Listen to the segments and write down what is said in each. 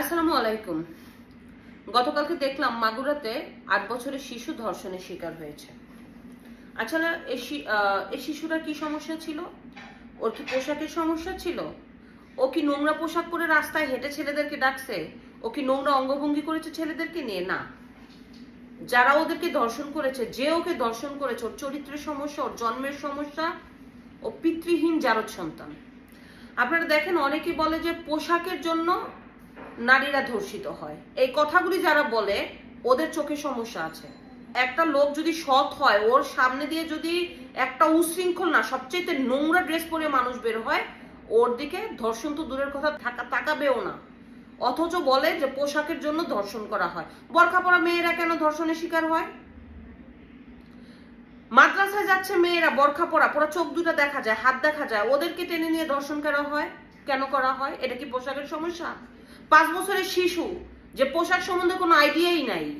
আসসালামু আলাইকুম। গতকালকে দেখলাম মাগুরাতে আট বছরের শিশু ধর্ষণের শিকার হয়েছে। আসলে এই শিশুরা কি সমস্যা ছিল? ওর কি পোশাকের সমস্যা ছিল? ও কি নোংরা পোশাক পরে রাস্তায় হেঁটে ছেলেদেরকে ডাকছে? ও কি নোংরা অঙ্গভঙ্গি করেছে ছেলেদেরকে নিয়ে? না। যারা ওদেরকে দর্শন করেছে, যে ওকে দর্শন করেছে, ওর চরিত্রের সমস্যা, ওর জন্মের সমস্যা, ও পিতৃহীন জারদ সন্তান। আপনারা দেখেন, অনেকে বলে যে পোশাকের জন্য নারীরা ধর্ষিত হয়। এই কথাগুলি যারা বলে, ওদের চোখে সমস্যা আছে। একটা লোক যদি সৎ হয়, ওর সামনে দিয়ে যদি একটা উশৃঙ্খল না সবচেয়ে নোংরা ড্রেস পরে মানুষ বের হয়, ওর দিকে ধর্ষণ তো দূরের কথা থাকা তাকাবেও না। অথচ বলে যে পোশাকের জন্য ধর্ষণ করা হয়। বরখা পরা মেয়েরা কেন ধর্ষণের শিকার হয়? মাদ্রাসায় যাচ্ছে মেয়েরা বরখা পরা পুরো চোখ দুটো দেখা যায়, হাত দেখা যায়। ওদেরকে টেনে নিয়ে ধর্ষণ করা হয়? কেন করা হয়? এটা কি পোশাকের সমস্যা? পাঁচ বছরের শিশু, যে পোশাক সম্বন্ধে কোনো আইডিয়াই নাই,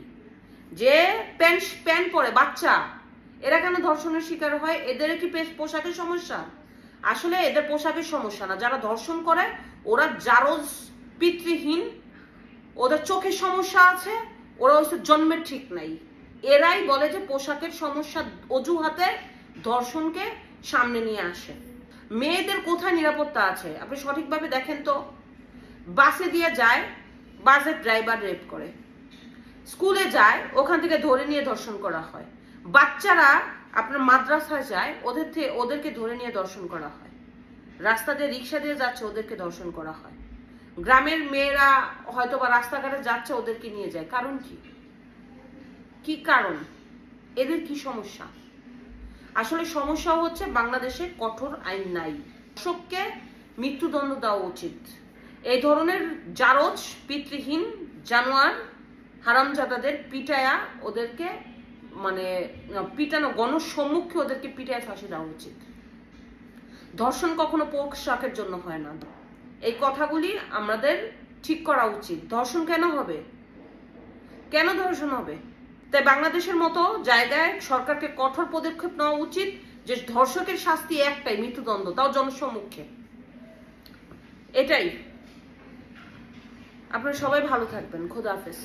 যে প্যান্ট প্যান্ট পরে, বাচ্চা, এরা কেন ধর্ষণের শিকার হয়? এদের কি পেশ- পোশাকের সমস্যা? আসলে এদের পোশাকের সমস্যা না। যারা ধর্ষণ করে, ওরা জারজ, পিতৃহীন, ওদের চোখের সমস্যা আছে, ওরা হচ্ছে জন্মের ঠিক নাই। এরাই বলে যে পোশাকের সমস্যা অজুহাতে ধর্ষণকে সামনে নিয়ে আসে। মেয়েদের কোথায় নিরাপত্তা আছে? আপনি সঠিকভাবে দেখেন তো। বাসে দিয়ে যায়, বাসের ড্রাইভার রেপ করে। স্কুলে যায়, ওখান থেকে ধরে নিয়ে দর্শন করা হয়। বাচ্চারা আপনার মাদ্রাসায় যায়, ওদের থেকে ওদেরকে ধরে নিয়ে দর্শন করা হয়। রাস্তা দিয়ে রিক্সা দিয়ে যাচ্ছে, ওদেরকে দর্শন করা হয়। গ্রামের মেয়েরা হয়তো বা রাস্তাঘাটে যাচ্ছে, ওদেরকে নিয়ে যায়। কারণ কি? কি কারণ? এদের কি সমস্যা? আসলে সমস্যা হচ্ছে বাংলাদেশে কঠোর আইন নাই। দর্শককে মৃত্যুদণ্ড দেওয়া উচিত। এই ধরনের জারজ, পিতৃহীন, জানোয়ার, হারামজাদাদের পিটায়া ওদেরকে মানে পিটানো, গণসম্মুখে ওদেরকে পিটায় ফাঁসি দেওয়া উচিত। ধর্ষণ কখনো পোশাকের জন্য হয় না। এই কথাগুলি আমাদের ঠিক করা উচিত। ধর্ষণ কেন হবে? কেন ধর্ষণ হবে? তাই বাংলাদেশের মতো জায়গায় সরকারকে কঠোর পদক্ষেপ নেওয়া উচিত যে ধর্ষকের শাস্তি একটাই, মৃত্যুদণ্ড, তাও জনসম্মুখে। এটাই। আপনারা সবাই ভালো থাকবেন খোদা হাফেজ।